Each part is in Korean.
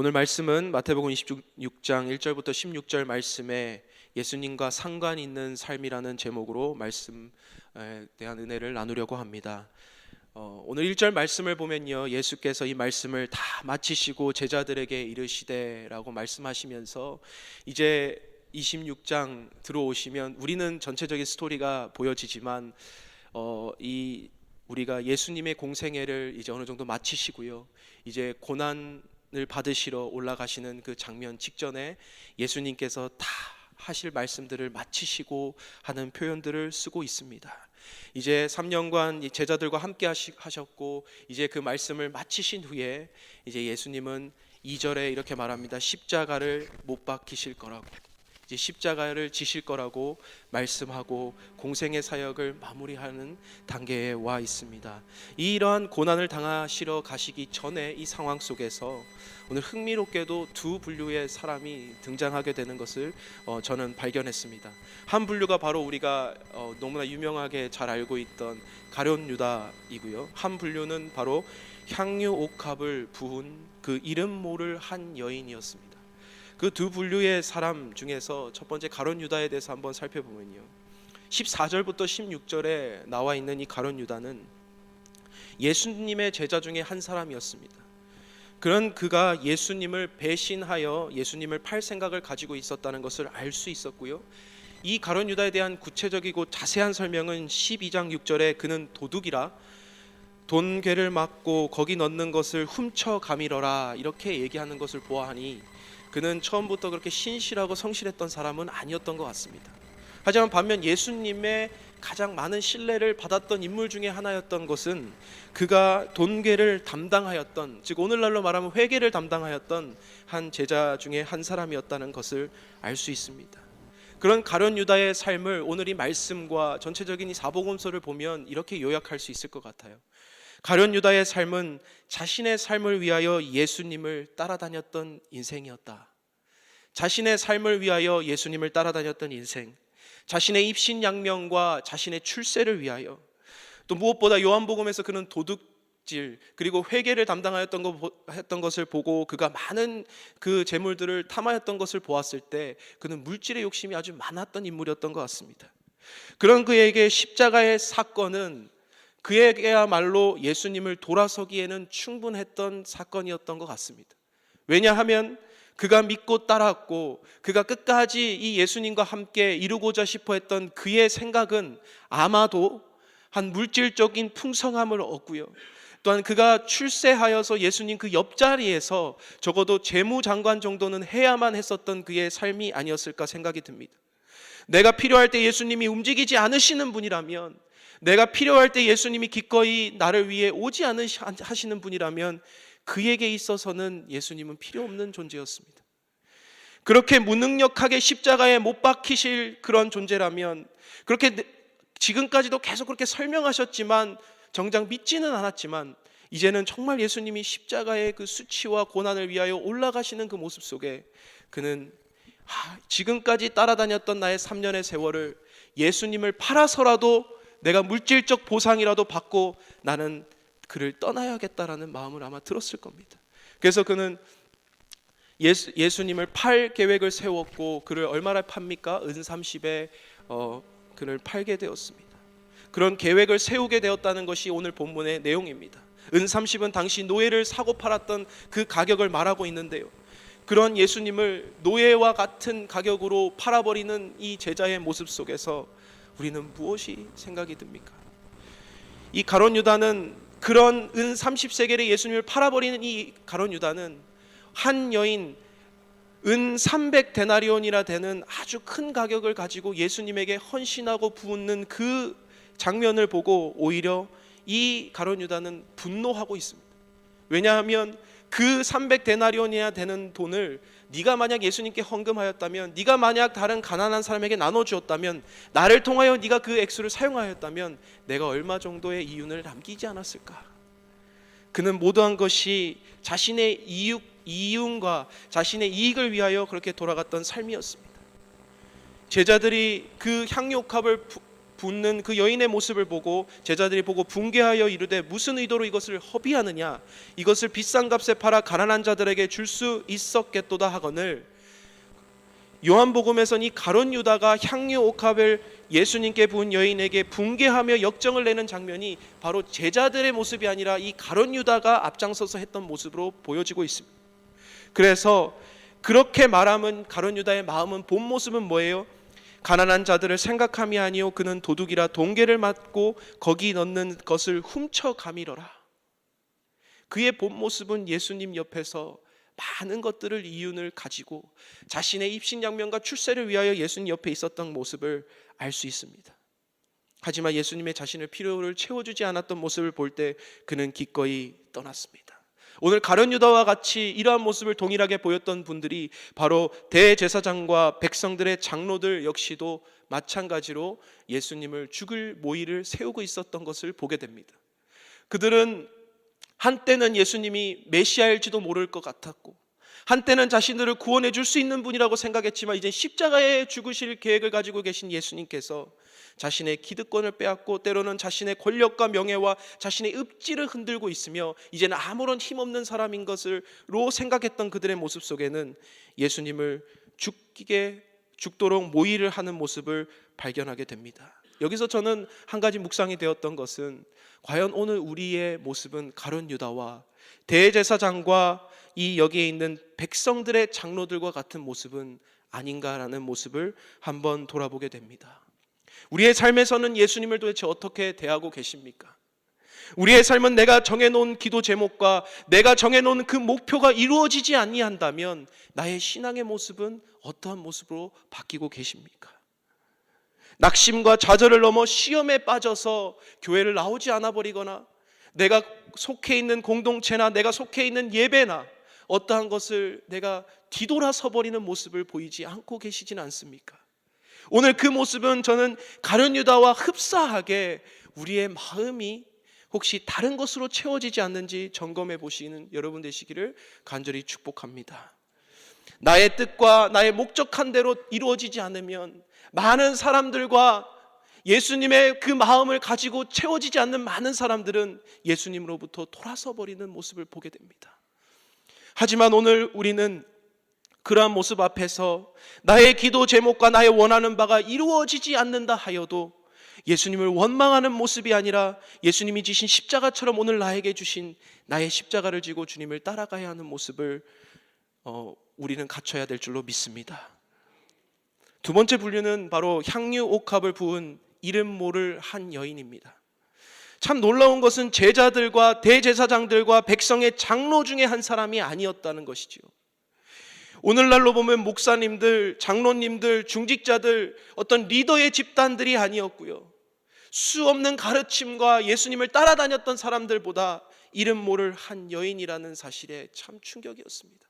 오늘 말씀은 마태복음 26장 1절부터 16절 말씀에 예수님과 상관 있는 삶이라는 제목으로 말씀에 대한 은혜를 나누려고 합니다. 어, 오늘 1절 말씀을 보면요. 예수께서 이 말씀을 다 마치시고 제자들에게 이르시되라고 말씀하시면서 이제 26장 들어오시면 우리는 전체적인 스토리가 보여지지만 어, 이 우리가 예수님의 공생애를 이제 어느 정도 마치시고요. 이제 고난 을 받으시러 올라가시는 그 장면 직전에 예수님께서 다 하실 말씀들을 마치시고 하는 표현들을 쓰고 있습니다. 이제 3년간 이 제자들과 함께 하셨고 이제 그 말씀을 마치신 후에 이제 예수님은 2절에 이렇게 말합니다. 십자가를 못 박히실 거라고. 이제 십자가를 지실 거라고 말씀하고 공생의 사역을 마무리하는 단계에 와 있습니다. 이러한 고난을 당하시러 가시기 전에 이 상황 속에서 오늘 흥미롭게도 두 분류의 사람이 등장하게 되는 것을 어, 저는 발견했습니다. 한 분류가 바로 우리가 어, 너무나 유명하게 잘 알고 있던 가룟 유다이고요. 한 분류는 바로 향유 옥합을 부은 그 이름 모를 한 여인이었습니다. 그 두 분류의 사람 중에서 첫 번째 가론 유다에 대해서 한번 살펴보면요. 14절부터 16절에 나와 있는 이 가론 유다는 예수님의 제자 중에 한 사람이었습니다. 그런 그가 예수님을 배신하여 예수님을 팔 생각을 가지고 있었다는 것을 알 수 있었고요. 이 가론 유다에 대한 구체적이고 자세한 설명은 12장 6절에 그는 도둑이라 돈괴를 맞고 거기 넣는 것을 훔쳐 가밀어라 이렇게 얘기하는 것을 보아하니 그는 처음부터 그렇게 신실하고 성실했던 사람은 아니었던 것 같습니다. 하지만 반면 예수님의 가장 많은 신뢰를 받았던 인물 중에 하나였던 것은 그가 돈괴를 담당하였던 즉 오늘날로 말하면 회계를 담당하였던 한 제자 중에 한 사람이었다는 것을 알 수 있습니다. 그런 가련 유다의 삶을 오늘 이 말씀과 전체적인 이 사복음서를 보면 이렇게 요약할 수 있을 것 같아요. 가련 유다의 삶은 자신의 삶을 위하여 예수님을 따라다녔던 인생이었다. 자신의 삶을 위하여 예수님을 따라다녔던 인생. 자신의 입신양명과 자신의 출세를 위하여 또 무엇보다 요한복음에서 그는 도둑질 그리고 회계를 담당하였던 것 했던 것을 보고 그가 많은 그 재물들을 탐하였던 것을 보았을 때 그는 물질의 욕심이 아주 많았던 인물이었던 것 같습니다. 그런 그에게 십자가의 사건은 그에게야말로 예수님을 돌아서기에는 충분했던 사건이었던 것 같습니다. 왜냐하면 그가 믿고 따랐고 그가 끝까지 이 예수님과 함께 이루고자 싶어 했던 그의 생각은 아마도 한 물질적인 풍성함을 얻고요. 또한 그가 출세하여서 예수님 그 옆자리에서 적어도 재무장관 정도는 해야만 했었던 그의 삶이 아니었을까 생각이 듭니다. 내가 필요할 때 예수님이 움직이지 않으시는 분이라면 내가 필요할 때 예수님이 기꺼이 나를 위해 오지 않으시는 분이라면 그에게 있어서는 예수님은 필요 없는 존재였습니다. 그렇게 무능력하게 십자가에 못 박히실 그런 존재라면 그렇게 지금까지도 계속 그렇게 설명하셨지만 정작 믿지는 않았지만 이제는 정말 예수님이 십자가의 그 수치와 고난을 위하여 올라가시는 그 모습 속에 그는 지금까지 따라다녔던 나의 3년의 세월을 예수님을 팔아서라도 내가 물질적 보상이라도 받고 나는 그를 떠나야겠다라는 마음을 아마 들었을 겁니다. 그래서 그는 예수, 예수님을 팔 계획을 세웠고 그를 얼마나 팝니까? 은 30에 어, 그를 팔게 되었습니다. 그런 계획을 세우게 되었다는 것이 오늘 본문의 내용입니다. 은 30은 당시 노예를 사고 팔았던 그 가격을 말하고 있는데요. 그런 예수님을 노예와 같은 가격으로 팔아버리는 이 제자의 모습 속에서 우리는 무엇이 생각이 듭니까? 이 가론 유다는 그런 은 30세겔의 예수님을 팔아버리는 이 가론 유다는 한 여인 은 300데나리온이라 되는 아주 큰 가격을 가지고 예수님에게 헌신하고 부는 그 장면을 보고 오히려 이 가론 유다는 분노하고 있습니다. 왜냐하면 그 300데나리온이나 되는 돈을 네가 만약 예수님께 헌금하였다면 네가 만약 다른 가난한 사람에게 나눠 주었다면 나를 통하여 네가 그 액수를 사용하였다면 내가 얼마 정도의 이윤을 남기지 않았을까? 그는 모두한 것이 자신의 이익 이윤과 자신의 이익을 위하여 그렇게 돌아갔던 삶이었습니다. 제자들이 그 향유값을 붓는 그 여인의 모습을 보고 제자들이 보고 붕괴하여 이르되 무슨 의도로 이것을 허비하느냐 이것을 비싼 값에 팔아 가난한 자들에게 줄 수 있었겠도다 하거늘 요한복음에서는 이 가론 유다가 향유 옥합을 예수님께 부은 여인에게 붕괴하며 역정을 내는 장면이 바로 제자들의 모습이 아니라 이 가론 유다가 앞장서서 했던 모습으로 보여지고 있습니다. 그래서 그렇게 말하면 가론 유다의 마음은 본 모습은 뭐예요? 가난한 자들을 생각함이 아니요 그는 도둑이라 동계를 맞고 거기 넣는 것을 훔쳐 가미러라. 그의 본 모습은 예수님 옆에서 많은 것들을 이윤을 가지고 자신의 입신양면과 출세를 위하여 예수님 옆에 있었던 모습을 알 수 있습니다. 하지만 예수님의 자신의 필요를 채워주지 않았던 모습을 볼 때 그는 기꺼이 떠났습니다. 오늘 가련 유다와 같이 이러한 모습을 동일하게 보였던 분들이 바로 대제사장과 백성들의 장로들 역시도 마찬가지로 예수님을 죽을 모의를 세우고 있었던 것을 보게 됩니다. 그들은 한때는 예수님이 메시아일지도 모를 것 같았고 한때는 자신들을 구원해 줄 수 있는 분이라고 생각했지만 이제 십자가에 죽으실 계획을 가지고 계신 예수님께서 자신의 기득권을 빼앗고 때로는 자신의 권력과 명예와 자신의 읍지를 흔들고 있으며 이제는 아무런 힘없는 사람인 것을로 생각했던 그들의 모습 속에는 예수님을 죽게 죽도록 모의를 하는 모습을 발견하게 됩니다. 여기서 저는 한 가지 묵상이 되었던 것은 과연 오늘 우리의 모습은 가론 유다와 대제사장과 이 여기에 있는 백성들의 장로들과 같은 모습은 아닌가라는 모습을 한번 돌아보게 됩니다. 우리의 삶에서는 예수님을 도대체 어떻게 대하고 계십니까? 우리의 삶은 내가 정해놓은 기도 제목과 내가 정해놓은 그 목표가 이루어지지 아니한다면 나의 신앙의 모습은 어떠한 모습으로 바뀌고 계십니까? 낙심과 좌절을 넘어 시험에 빠져서 교회를 나오지 않아 버리거나 내가 속해 있는 공동체나 내가 속해 있는 예배나 어떠한 것을 내가 뒤돌아서 버리는 모습을 보이지 않고 계시진 않습니까? 오늘 그 모습은 저는 가룟 유다와 흡사하게 우리의 마음이 혹시 다른 것으로 채워지지 않는지 점검해 보시는 여러분 되시기를 간절히 축복합니다. 나의 뜻과 나의 목적한 대로 이루어지지 않으면 많은 사람들과 예수님의 그 마음을 가지고 채워지지 않는 많은 사람들은 예수님으로부터 돌아서 버리는 모습을 보게 됩니다. 하지만 오늘 우리는 그러한 모습 앞에서 나의 기도 제목과 나의 원하는 바가 이루어지지 않는다 하여도 예수님을 원망하는 모습이 아니라 예수님이 지신 십자가처럼 오늘 나에게 주신 나의 십자가를 지고 주님을 따라가야 하는 모습을 어, 우리는 갖춰야 될 줄로 믿습니다. 두 번째 분류는 바로 향유 옥합을 부은 이름 모를 한 여인입니다. 참 놀라운 것은 제자들과 대제사장들과 백성의 장로 중에 한 사람이 아니었다는 것이지요. 오늘날로 보면 목사님들, 장로님들, 중직자들, 어떤 리더의 집단들이 아니었고요. 수 없는 가르침과 예수님을 따라다녔던 사람들보다 이름 모를 한 여인이라는 사실에 참 충격이었습니다.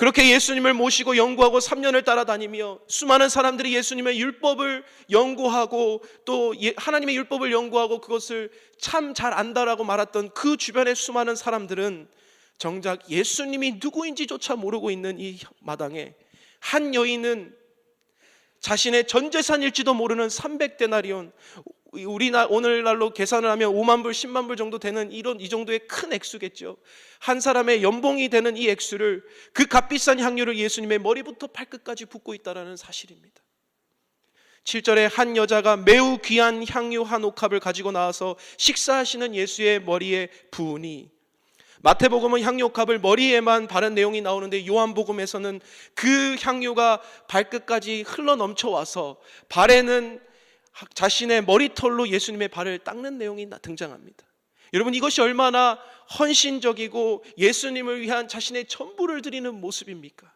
그렇게 예수님을 모시고 연구하고 3년을 따라다니며 수많은 사람들이 예수님의 율법을 연구하고 또 예, 하나님의 율법을 연구하고 그것을 참 잘 안다라고 말했던 그 주변의 수많은 사람들은 정작 예수님이 누구인지조차 모르고 있는 이 마당에 한 여인은 자신의 전 재산일지도 모르는 300데나리온 우리나 오늘날로 계산을 하면 5만 불, 10만 불 정도 되는 이런 이 정도의 큰 액수겠죠. 한 사람의 연봉이 되는 이 액수를 그 값비싼 향유를 예수님의 머리부터 발끝까지 붓고 있다라는 사실입니다. 7절에 한 여자가 매우 귀한 향유 한 옥합을 가지고 나와서 식사하시는 예수의 머리에 부으니 마태복음은 향유옥합을 머리에만 바른 내용이 나오는데 요한복음에서는 그 향유가 발끝까지 흘러 넘쳐와서 발에는 자신의 머리털로 예수님의 발을 닦는 내용이 등장합니다. 여러분 이것이 얼마나 헌신적이고 예수님을 위한 자신의 전부를 드리는 모습입니까?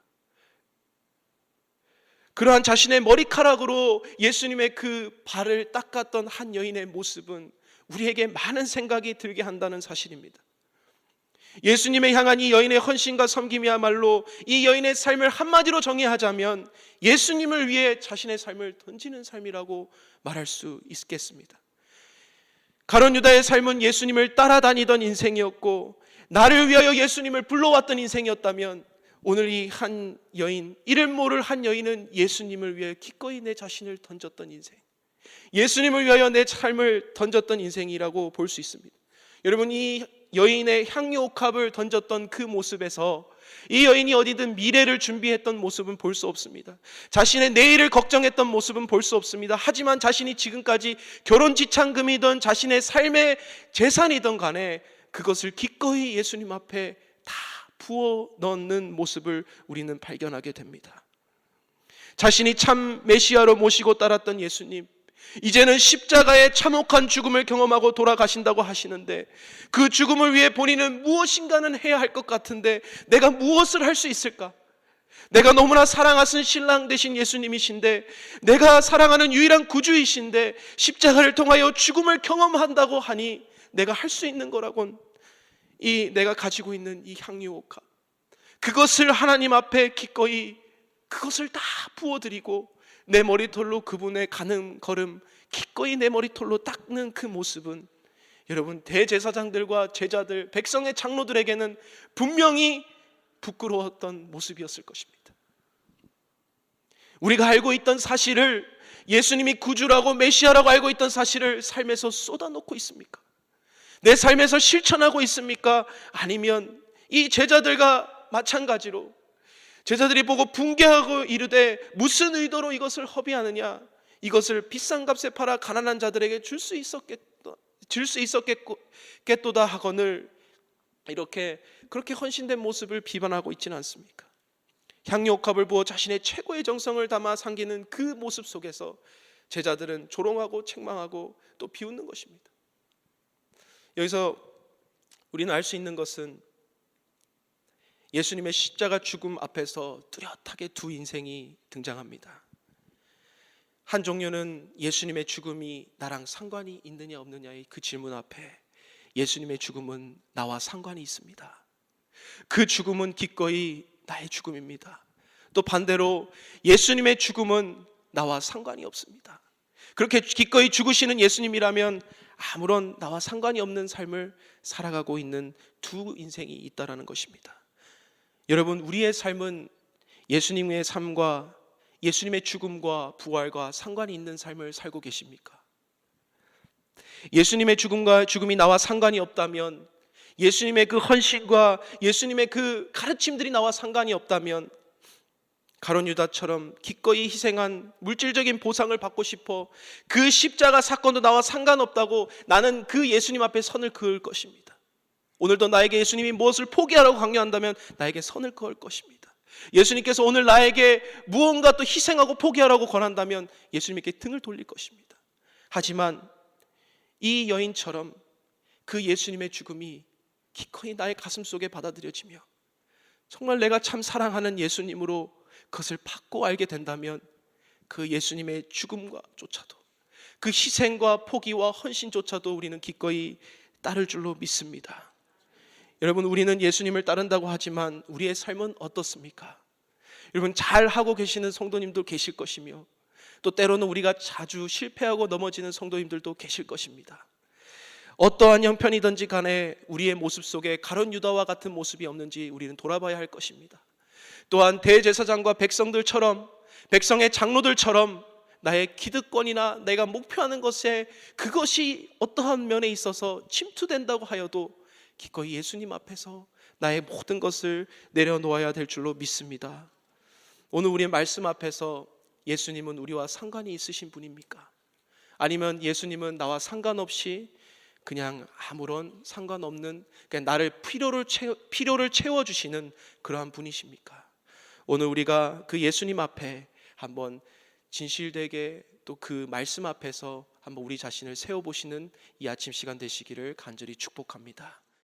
그러한 자신의 머리카락으로 예수님의 그 발을 닦았던 한 여인의 모습은 우리에게 많은 생각이 들게 한다는 사실입니다. 예수님의 향한 이 여인의 헌신과 섬김이야말로 이 여인의 삶을 한마디로 정의하자면 예수님을 위해 자신의 삶을 던지는 삶이라고 말할 수 있겠습니다. 가론 유다의 삶은 예수님을 따라다니던 인생이었고 나를 위하여 예수님을 불러왔던 인생이었다면 오늘 이 한 여인 이름 모를 한 여인은 예수님을 위해 기꺼이 내 자신을 던졌던 인생. 예수님을 위하여 내 삶을 던졌던 인생이라고 볼 수 있습니다. 여러분 이 여인의 향유 옥합을 던졌던 그 모습에서 이 여인이 어디든 미래를 준비했던 모습은 볼 수 없습니다. 자신의 내일을 걱정했던 모습은 볼 수 없습니다. 하지만 자신이 지금까지 결혼 지창금이든 자신의 삶의 재산이든 간에 그것을 기꺼이 예수님 앞에 다 부어 넣는 모습을 우리는 발견하게 됩니다. 자신이 참 메시아로 모시고 따랐던 예수님, 이제는 십자가의 참혹한 죽음을 경험하고 돌아가신다고 하시는데 그 죽음을 위해 본인은 무엇인가는 해야 할 것 같은데 내가 무엇을 할 수 있을까? 내가 너무나 사랑하신 신랑 되신 예수님이신데 내가 사랑하는 유일한 구주이신데 십자가를 통하여 죽음을 경험한다고 하니 내가 할 수 있는 거라곤 이 내가 가지고 있는 이 향유옥합 그것을 하나님 앞에 기꺼이 그것을 다 부어드리고 내 머리털로 그분의 가는 걸음 기꺼이 내 머리털로 닦는 그 모습은 여러분 대제사장들과 제자들 백성의 장로들에게는 분명히 부끄러웠던 모습이었을 것입니다. 우리가 알고 있던 사실을 예수님이 구주라고 메시아라고 알고 있던 사실을 삶에서 쏟아놓고 있습니까? 내 삶에서 실천하고 있습니까? 아니면 이 제자들과 마찬가지로 제자들이 보고 붕괴하고 이르되 무슨 의도로 이것을 허비하느냐? 이것을 비싼 값에 팔아 가난한 자들에게 줄 수 있었겠다. 줄수 있었겠도다 하거늘 이렇게 그렇게 헌신된 모습을 비판하고 있지는 않습니까? 향유옥합을 부어 자신의 최고의 정성을 담아 상기는 그 모습 속에서 제자들은 조롱하고 책망하고 또 비웃는 것입니다. 여기서 우리는 알 수 있는 것은 예수님의 십자가 죽음 앞에서 뚜렷하게 두 인생이 등장합니다. 한 종류는 예수님의 죽음이 나랑 상관이 있느냐 없느냐의 그 질문 앞에 예수님의 죽음은 나와 상관이 있습니다. 그 죽음은 기꺼이 나의 죽음입니다. 또 반대로 예수님의 죽음은 나와 상관이 없습니다. 그렇게 기꺼이 죽으시는 예수님이라면 아무런 나와 상관이 없는 삶을 살아가고 있는 두 인생이 있다라는 것입니다. 여러분, 우리의 삶은 예수님의 삶과 예수님의 죽음과 부활과 상관이 있는 삶을 살고 계십니까? 예수님의 죽음과 죽음이 나와 상관이 없다면 예수님의 그 헌신과 예수님의 그 가르침들이 나와 상관이 없다면 가론 유다처럼 기꺼이 희생한 물질적인 보상을 받고 싶어 그 십자가 사건도 나와 상관없다고 나는 그 예수님 앞에 선을 그을 것입니다. 오늘도 나에게 예수님이 무엇을 포기하라고 강요한다면 나에게 선을 그을 것입니다. 예수님께서 오늘 나에게 무언가 또 희생하고 포기하라고 권한다면 예수님께 등을 돌릴 것입니다. 하지만 이 여인처럼 그 예수님의 죽음이 기꺼이 나의 가슴 속에 받아들여지며 정말 내가 참 사랑하는 예수님으로 그것을 받고 알게 된다면 그 예수님의 죽음과 조차도 그 희생과 포기와 헌신조차도 우리는 기꺼이 따를 줄로 믿습니다. 여러분 우리는 예수님을 따른다고 하지만 우리의 삶은 어떻습니까? 여러분 잘 하고 계시는 성도님도 계실 것이며 또 때로는 우리가 자주 실패하고 넘어지는 성도님들도 계실 것입니다. 어떠한 형편이든지 간에 우리의 모습 속에 가론 유다와 같은 모습이 없는지 우리는 돌아봐야 할 것입니다. 또한 대제사장과 백성들처럼 백성의 장로들처럼 나의 기득권이나 내가 목표하는 것에 그것이 어떠한 면에 있어서 침투된다고 하여도 기꺼이 예수님 앞에서 나의 모든 것을 내려놓아야 될 줄로 믿습니다. 오늘 우리의 말씀 앞에서 예수님은 우리와 상관이 있으신 분입니까? 아니면 예수님은 나와 상관없이 그냥 아무런 상관없는 그냥 나를 필요를 채워, 필요를 채워 주시는 그러한 분이십니까? 오늘 우리가 그 예수님 앞에 한번 진실되게 또 그 말씀 앞에서 한번 우리 자신을 세워 보시는 이 아침 시간 되시기를 간절히 축복합니다.